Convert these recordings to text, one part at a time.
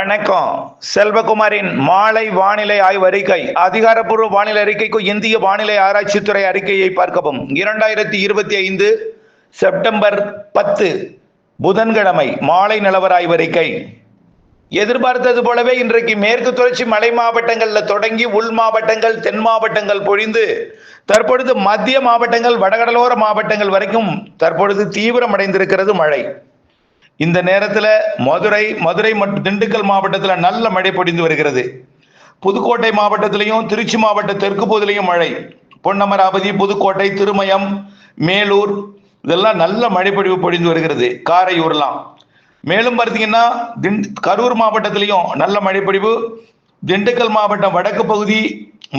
வணக்கம். செல்வகுமாரின் மாலை வானிலை ஆய்வறிக்கை அதிகாரப்பூர்வ வானிலை அறிக்கைக்கு இந்திய வானிலை ஆராய்ச்சித்துறை அறிக்கையை பார்க்கவும். இரண்டாயிரத்தி இருபத்தி ஐந்து செப்டம்பர் பத்து புதன்கிழமை மாலை நிலவர ஆய்வறிக்கை எதிர்பார்த்தது போலவே இன்றைக்கு மேற்கு தொடர்ச்சி மலை மாவட்டங்களில் தொடங்கி உள் மாவட்டங்கள் தென் மாவட்டங்கள் பொழிந்து தற்பொழுது மத்திய மாவட்டங்கள் வடகடலோர மாவட்டங்கள் வரைக்கும் தற்பொழுது தீவிரமடைந்திருக்கிறது மழை. இந்த நேரத்தில் மதுரை மதுரை மற்றும் திண்டுக்கல் மாவட்டத்தில் நல்ல மழை பொழிந்து வருகிறது. புதுக்கோட்டை மாவட்டத்திலையும் திருச்சி மாவட்ட தெற்கு பகுதியிலையும் மழை. பொன்னமராவதி புதுக்கோட்டை திருமயம் மேலூர் இதெல்லாம் நல்ல மழை பொழிந்து வருகிறது. காரையூர்லாம். மேலும் பார்த்தீங்கன்னா திண் கரூர் மாவட்டத்திலையும் நல்ல மழைப்பொழிவு திண்டுக்கல் மாவட்டம் வடக்கு பகுதி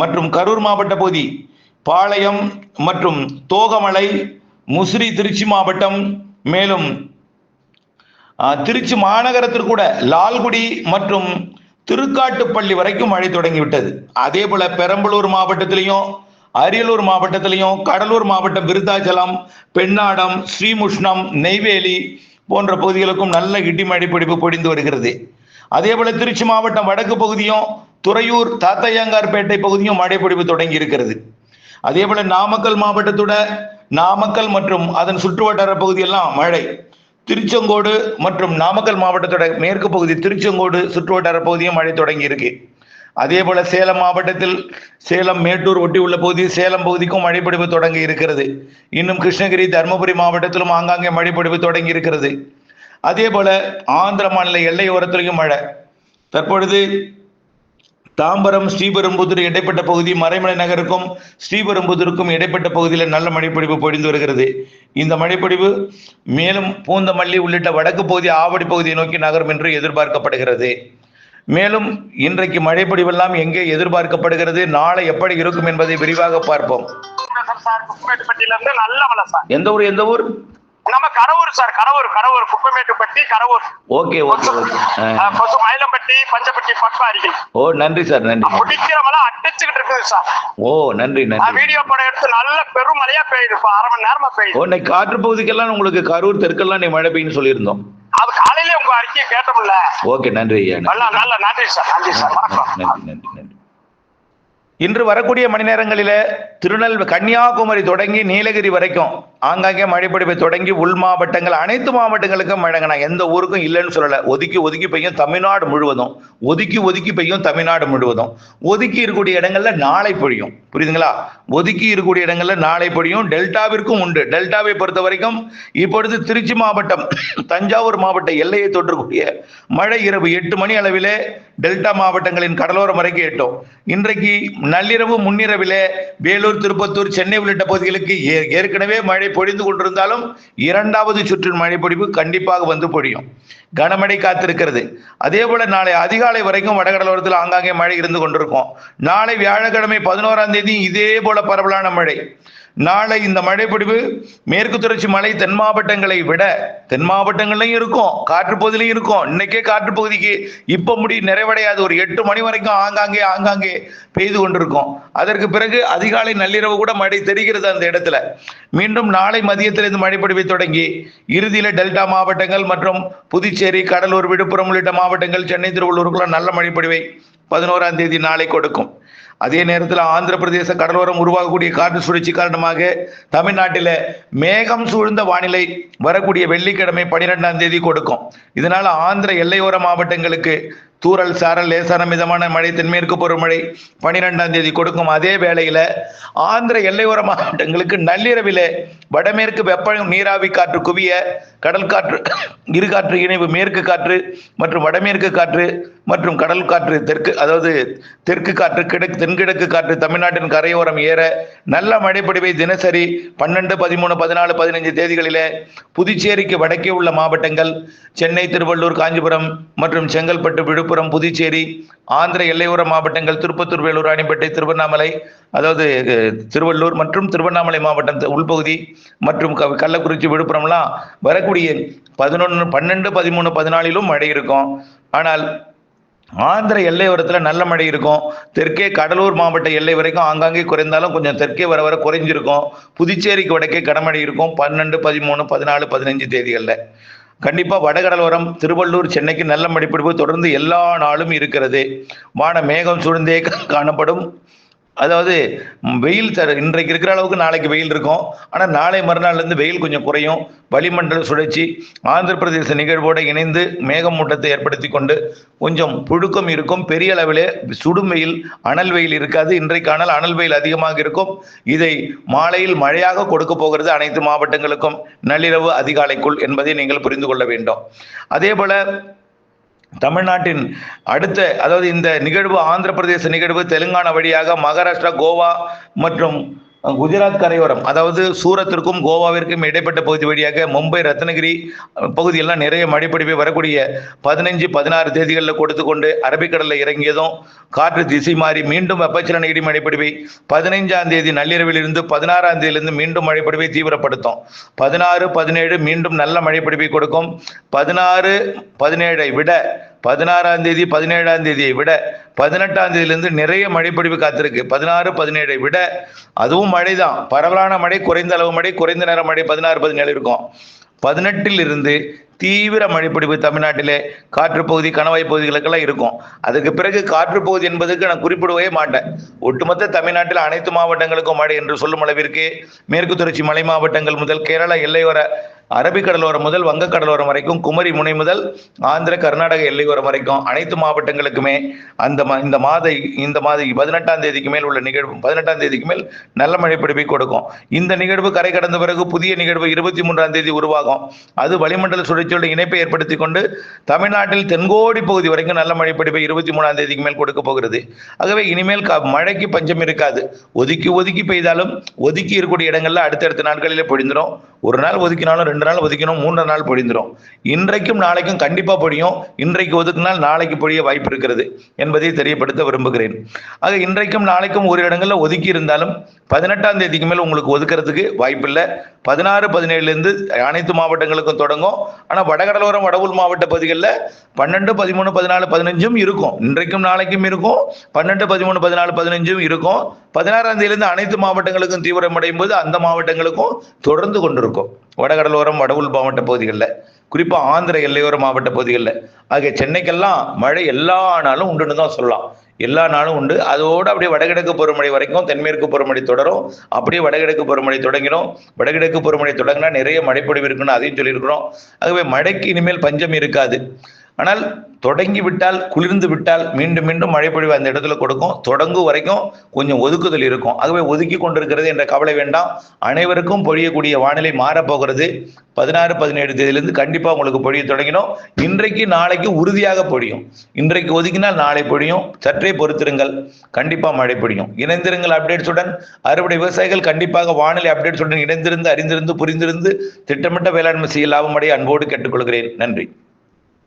மற்றும் கரூர் மாவட்ட பகுதி. பாளையம் மற்றும் தோகமலை முசிறி திருச்சி மாவட்டம் மேலும் திருச்சி மாநகரத்திற்கூட கூட லால்குடி மற்றும் திருக்காட்டுப்பள்ளி வரைக்கும் மழை தொடங்கிவிட்டது. அதே போல பெரம்பலூர் மாவட்டத்திலையும் அரியலூர் மாவட்டத்திலையும் கடலூர் மாவட்டம் விருத்தாச்சலம் பெண்ணாடம் ஸ்ரீமுஷ்ணம் நெய்வேலி போன்ற பகுதிகளுக்கும் நல்ல இடி மழை பிடிப்பு பொடிந்து வருகிறது. அதே போல திருச்சி மாவட்டம் வடக்கு பகுதியும் துறையூர் தாத்தையங்கார்பேட்டை பகுதியும் மழை பிடிப்பு தொடங்கி இருக்கிறது. அதே போல நாமக்கல் மாவட்டத்தோட நாமக்கல் மற்றும் அதன் சுற்றுவட்டார பகுதியெல்லாம் மழை. திருச்செங்கோடு மற்றும் நாமக்கல் மாவட்டத்தோட மேற்கு பகுதி திருச்செங்கோடு சுற்றுவட்டார பகுதியும் மழை தொடங்கி இருக்கு அதே போல சேலம் மாவட்டத்தில் சேலம் மேட்டூர் ஒட்டி உள்ள பகுதி சேலம் பகுதிக்கும் மழைப்பொழிவு தொடங்கி இருக்கிறது. இன்னும் கிருஷ்ணகிரி தருமபுரி மாவட்டத்திலும் ஆங்காங்கே மழைப்பொழிவு தொடங்கி இருக்கிறது. அதே போல ஆந்திர மாநில எல்லையோரத்திலையும் மழை. தற்பொழுது தாம்பரம் ஸ்ரீபெரும்புதூர் இடைப்பட்ட பகுதி மறைமலை நகருக்கும் ஸ்ரீபெரும்புதூருக்கும் இடைப்பட்ட பகுதியில் நல்ல மழைப்பொழிவு பொழிந்து வருகிறது. இந்த மழைப்பொழிவு மேலும் பூந்தமல்லி உள்ளிட்ட வடக்கு பகுதி ஆவடி பகுதியை நோக்கி நகரும் என்று எதிர்பார்க்கப்படுகிறது. மேலும் இன்றைக்கு மழைப்பொழிவெல்லாம் எங்கே எதிர்பார்க்கப்படுகிறது நாளை எப்படி இருக்கும் என்பதை விரிவாக பார்ப்போம். எந்த ஊர் எந்த ஊர்? நம்ம Kadavur sir Kadavur Kadavur Kuppamettupatti Kadavur okay okay. கொசு மயிலம்பட்டி பஞ்சப்பட்டி அருகில் ஓ நன்றி சார் நன்றி. குடிக்கிற மலை அடிச்சுக்கிட்டு இருக்குது சார் ஓ நன்றி நான் நன்றி. வீடியோ படம் எடுத்து நல்ல பெரும் மழையா பெய்யுது இப்ப அரை மணி நேரமா பெய்யுது. இன்னைக்கு காற்று பகுதிக்கெல்லாம் உங்களுக்கு கரூர் தெற்கெல்லாம் நீ மழை பெய்யுன்னு சொல்லியிருந்தோம். அது காலையில உங்க அறிக்கையை கேட்டோம்ல ஓகே நன்றி ஐயா. நல்ல நல்ல நன்றி சார் நன்றி சார் வணக்கம். நன்றி நன்றி. இன்று வரக்கூடிய மணி நேரங்களில் திருநெல் கன்னியாகுமரி தொடங்கி நீலகிரி வரைக்கும் ஆங்காங்கே மழைப்பொழிவை தொடங்கி உள் மாவட்டங்கள் அனைத்து மாவட்டங்களுக்கும் மழைங்க. நான் எந்த ஊருக்கும் இல்லைன்னு சொல்லலை. ஒதுக்கி ஒதுக்கி பெய்யும் தமிழ்நாடு முழுவதும். ஒதுக்கி ஒதுக்கி பெய்யும் தமிழ்நாடு முழுவதும். ஒதுக்கி இருக்கக்கூடிய இடங்கள்ல நாளை பொழியும். புரியுதுங்களா? ஒதுக்கி இருக்கக்கூடிய இடங்கள்ல நாளை பொழியும். டெல்டாவிற்கும் உண்டு. டெல்டாவை பொறுத்த வரைக்கும் இப்பொழுது திருச்சி மாவட்டம் தஞ்சாவூர் மாவட்ட எல்லையை தொற்றக்கூடிய மழை இரவு எட்டு மணி அளவிலே டெல்டா மாவட்டங்களின் கடலோரம் வரைக்கும் எட்டும். இன்றைக்கு நள்ளிரவு முன்னிரவிலே வேலூர் திருப்பத்தூர் சென்னை உள்ளிட்ட பகுதிகளுக்கு ஏ- ஏற்கனவே மழை பொழிந்து கொண்டிருந்தாலும் இரண்டாவது சுற்றின் மழை பொழிவு கண்டிப்பாக வந்து பொழியும். கனமழை காத்திருக்கிறது. அதே போல நாளை அதிகாலை வரைக்கும் வடகடலோரத்தில் ஆங்காங்கே மழை இருந்து கொண்டிருக்கும். நாளை வியாழக்கிழமை பதினோராம் தேதி இதே போல பரவலான மழை. நாளை இந்த மழைப்பொழிவு மேற்கு தொடர்ச்சி மலை தென் மாவட்டங்களை விட தென் மாவட்டங்கள்லையும் இருக்கும் காற்றுப்பகுதியிலையும் இருக்கும். இன்னைக்கே காற்றுப்பகுதிக்கு இப்போ இப்ப முடி நிறைவடையாது. ஒரு எட்டு மணி வரைக்கும் ஆங்காங்கே ஆங்காங்கே பெய்து கொண்டிருக்கும். அதற்கு பிறகு அதிகாலை நள்ளிரவு கூட மழை தெரிகிறது அந்த இடத்துல. மீண்டும் நாளை மதியத்திலிருந்து மழைப்பொழிவை தொடங்கி இறுதியில டெல்டா மாவட்டங்கள் மற்றும் புதுச்சேரி கடலூர் விழுப்புரம் உள்ளிட்ட மாவட்டங்கள் சென்னை திருவள்ளூருக்குள்ள நல்ல மழைப்பொழிவை பதினோராம் தேதி நாளை கொடுக்கும். அதே நேரத்தில் ஆந்திர பிரதேச கடலோரம் உருவாகக்கூடிய காற்று சுழற்சி காரணமாக தமிழ்நாட்டில் மேகம் சூழ்ந்த வானிலை வரக்கூடிய வெள்ளிக்கிழமை பனிரெண்டாம் தேதி கொடுக்கும். இதனால ஆந்திர எல்லையோர மாவட்டங்களுக்கு தூறல் சாரல் லேசான மிதமான மழை தென்மேற்கு பருவமழை பனிரெண்டாம் தேதி கொடுக்கும் அதே வேளையில ஆந்திர எல்லையோர மாவட்டங்களுக்கு நள்ளிரவிலே வடமேற்கு வெப்ப நீராவி காற்று குவிய கடல் காற்று இரு காற்று இணைவு மேற்கு காற்று மற்றும் வடமேற்கு காற்று மற்றும் கடல் காற்று தெற்கு அதாவது தெற்கு காற்று கிழக்கு தென்கிழக்கு காற்று தமிழ்நாட்டின் கரையோரம் ஏற நல்ல மழைப்படிவை தினசரி பன்னெண்டு பதிமூணு பதினாலு பதினைஞ்சு தேதிகளிலே புதுச்சேரிக்கு வடக்கே உள்ள மாவட்டங்கள் சென்னை திருவள்ளூர் காஞ்சிபுரம் மற்றும் செங்கல்பட்டு விழுப்புரம் புதுச்சேரி ஆந்திர எல்லையோர மாவட்டங்கள் திருப்பத்தூர் வேலூர் ராணிப்பேட்டை திருவண்ணாமலை அதாவது திருவள்ளூர் மற்றும் திருவண்ணாமலை மாவட்டம் உள்பகுதி மற்றும் க- கள்ளக்குறிச்சி விழுப்புரம்லாம் வரக்கூடிய பதினொன்று பன்னெண்டு பதிமூணு பதினாலிலும் மழை இருக்கும். ஆனால் ஆந்திர எல்லையோரத்தில் நல்ல மழை இருக்கும். தெற்கே கடலூர் மாவட்ட எல்லை வரைக்கும் ஆங்காங்கே குறைந்தாலும் கொஞ்சம் தெற்கே வர வர குறைஞ்சிருக்கும். புதுச்சேரிக்கு வடக்கே கனமழை இருக்கும். பன்னெண்டு பதிமூணு பதினாலு பதினஞ்சு தேதிகளில். கண்டிப்பாக வடகடலோரம் திருவள்ளூர் சென்னைக்கு நல்ல மடிப்பிடிப்பு தொடர்ந்து எல்லா நாளும் இருக்கிறது. வான மேகம் சூழ்ந்தே காணப்படும். அதாவது வெயில் தர இன்றைக்கு இருக்கிற அளவுக்கு நாளைக்கு வெயில் இருக்கும். ஆனால் நாளை மறுநாள்லேருந்து வெயில் கொஞ்சம் குறையும். வளிமண்டல சுழற்சி ஆந்திர பிரதேச நிகழ்வோடு இணைந்து மேகமூட்டத்தை ஏற்படுத்தி கொண்டு கொஞ்சம் புழுக்கம் இருக்கும். பெரிய அளவிலே சுடும் வெயில் அனல் வெயில் இருக்காது. இன்றைக்கு ஆனால் அனல் வெயில் அதிகமாக இருக்கும். இதை மாலையில் மழையாக கொடுக்க போகிறது அனைத்து மாவட்டங்களுக்கும். நள்ளிரவு அதிகாலைக்குள் என்பதை நீங்கள் புரிந்து கொள்ள வேண்டும். அதே போல தமிழ்நாட்டின் அடுத்த அதாவது இந்த நிகழ்வு ஆந்திர பிரதேச நிகழ்வு தெலுங்கானா வழியாக மகாராஷ்டிரா கோவா மற்றும் குஜராத் கரையோரம் அதாவது சூரத்திற்கும் கோவாவிற்கும் இடைப்பட்ட பகுதி வழியாக மும்பை ரத்னகிரி பகுதியெல்லாம் நிறைய மழைப்பிடிப்பை வரக்கூடிய பதினஞ்சு பதினாறு தேதிகளில் கொடுத்து கொண்டு அரபிக்கடலில் இறங்கியதும் காற்று திசை மாறி மீண்டும் வெப்பச்சலன இடி மழைப்பிடிப்பை பதினைஞ்சாம் தேதி நள்ளிரவிலிருந்து பதினாறாம் தேதியிலிருந்து மீண்டும் மழைப்பிடிப்பை தீவிரப்படுத்தும். பதினாறு பதினேழு மீண்டும் நல்ல மழைப்பிடிப்பை கொடுக்கும். பதினாறு பதினேழை விட பதினாறாம் தேதி பதினேழாம் தேதியை விட பதினெட்டாம் தேதியிலிருந்து நிறைய மழைப்பொழிவு காத்திருக்கு. பதினாறு பதினேழை விட அதுவும் மழை தான் பரவலான மழை குறைந்த அளவு மழை குறைந்த நேரம் மழை பதினாறு பதினேழு இருக்கும். பதினெட்டில் இருந்து தீவிர மழைப்பிடிப்பு தமிழ்நாட்டிலே காற்றுப்பகுதி கணவாய் பகுதிகளுக்கெல்லாம் இருக்கும். அதுக்கு பிறகு காற்றுப்பகுதி என்பதற்கு என்பதுக்கு நான் குறிப்பிடவே மாட்டேன். ஒட்டுமொத்த தமிழ்நாட்டில் அனைத்து மாவட்டங்களுக்கும் மழை என்று சொல்லும் அளவிற்கு மேற்கு தொடர்ச்சி மலை மாவட்டங்கள் முதல் கேரளா எல்லையோர அரபிக்கடலோரம் முதல் வங்கக்கடலோரம் வரைக்கும் குமரி முனை முதல் ஆந்திர கர்நாடக எல்லையோரம் வரைக்கும் அனைத்து மாவட்டங்களுக்குமே அந்த இந்த மாத இந்த மாத பதினெட்டாம் தேதிக்கு மேல் உள்ள நிகழ்வு பதினெட்டாம் தேதிக்கு மேல் நல்ல மழை பிடிப்பை கொடுக்கும். இந்த நிகழ்வு கரை கடந்த பிறகு புதிய நிகழ்வு இருபத்தி மூன்றாம் தேதி உருவாகும். அது வளிமண்டல சுழற்சி சுழற்சியோட இணைப்பை ஏற்படுத்தி கொண்டு தமிழ்நாட்டில் தென்கோடி பகுதி வரைக்கும் நல்ல மழை பிடிப்பை இருபத்தி மூணாம் தேதிக்கு மேல் கொடுக்க போகிறது. ஆகவே இனிமேல் மழைக்கு பஞ்சம் இருக்காது. ஒதுக்கி ஒதுக்கி பெய்தாலும் ஒதுக்கி இருக்கக்கூடிய இடங்கள்ல அடுத்தடுத்த நாட்களிலே பொழிந்துடும் ஒரு நாள் ஒதுக்கினாலும் ரெண்டு நாள் ஒதுக்கினோம் மூன்று நாள் பொழிந்துடும் இன்றைக்கும் நாளைக்கும் கண்டிப்பா பொழியும். இன்றைக்கு ஒதுக்கினால் நாளைக்கு பொழிய வாய்ப்பு இருக்கிறது என்பதை தெரியப்படுத்த விரும்புகிறேன். ஆக இன்றைக்கும் நாளைக்கும் ஒரு இடங்கள்ல ஒதுக்கி இருந்தாலும் பதினெட்டாம் தேதிக்கு மேல் உங்களுக்கு ஒதுக்கிறதுக்கு வாய்ப்பில்லை. பதினாறு பதினேழுலேருந்து அனைத்து மாவட்டங்களுக்கும் தொடங்கும். ஆனால் வடகடலோரம் வடவுள் மாவட்ட பகுதிகளில் பன்னெண்டு பதிமூணு பதினாலு பதினஞ்சும் இருக்கும். இன்றைக்கும் நாளைக்கும் இருக்கும். பன்னெண்டு பதிமூணு பதினாலு பதினஞ்சும் இருக்கும். பதினாறாம் தேதியிலிருந்து அனைத்து மாவட்டங்களுக்கும் தீவிரமடையும் போது அந்த மாவட்டங்களுக்கும் தொடர்ந்து கொண்டிருக்கும். வடகடலோரம் வடவுள் மாவட்ட பகுதிகளில். குறிப்பாக ஆந்திர எல்லையோர மாவட்ட பகுதிகளில். ஆகிய சென்னைக்கெல்லாம் மழை எல்லா நாளும் உண்டுன்னு தான் சொல்லலாம். எல்லா நாளும் உண்டு. அதோடு அப்படியே வடகிழக்கு பருவமழை வரைக்கும் தென்மேற்கு பருவமழை தொடரும். அப்படியே வடகிழக்கு பருவமழை தொடங்கிடும் வடகிழக்கு பருவமழை தொடங்கினா நிறைய மழைப்பொழிவு இருக்குன்னு அதையும் சொல்லியிருக்கிறோம். ஆகவே மழைக்கு இனிமேல் பஞ்சம் இருக்காது. ஆனால் தொடங்கி விட்டால் குளிர்ந்து விட்டால் மீண்டும் மீண்டும் மழைப்பொழிவு அந்த இடத்துல கொடுக்கும். தொடங்கும் வரைக்கும் கொஞ்சம் ஒதுக்குதல் இருக்கும். ஆகவே ஒதுக்கி கொண்டிருக்கிறது என்ற கவலை வேண்டாம். அனைவருக்கும் பொழியக்கூடிய வானிலை மாறப்போகிறது. பதினாறு பதினேழு தேதியிலிருந்து கண்டிப்பாக உங்களுக்கு பொழிய தொடங்கினோம். இன்றைக்கு நாளைக்கு உறுதியாக பொழியும். இன்றைக்கு ஒதுக்கினால் நாளை பொழியும். சற்றே பொறுத்திருங்கள். கண்டிப்பாக மழை பொழியும். இணைந்திருங்கள் அப்டேட்ஸுடன். அறுவடை விவசாயிகள் கண்டிப்பாக வானிலை அப்டேட்ஸுடன் இணைந்திருந்து அறிந்திருந்து புரிந்திருந்து திட்டமிட்ட வேளாண்மை செய்ய லாபமடைய அன்போடு கேட்டுக்கொள்கிறேன். நன்றி.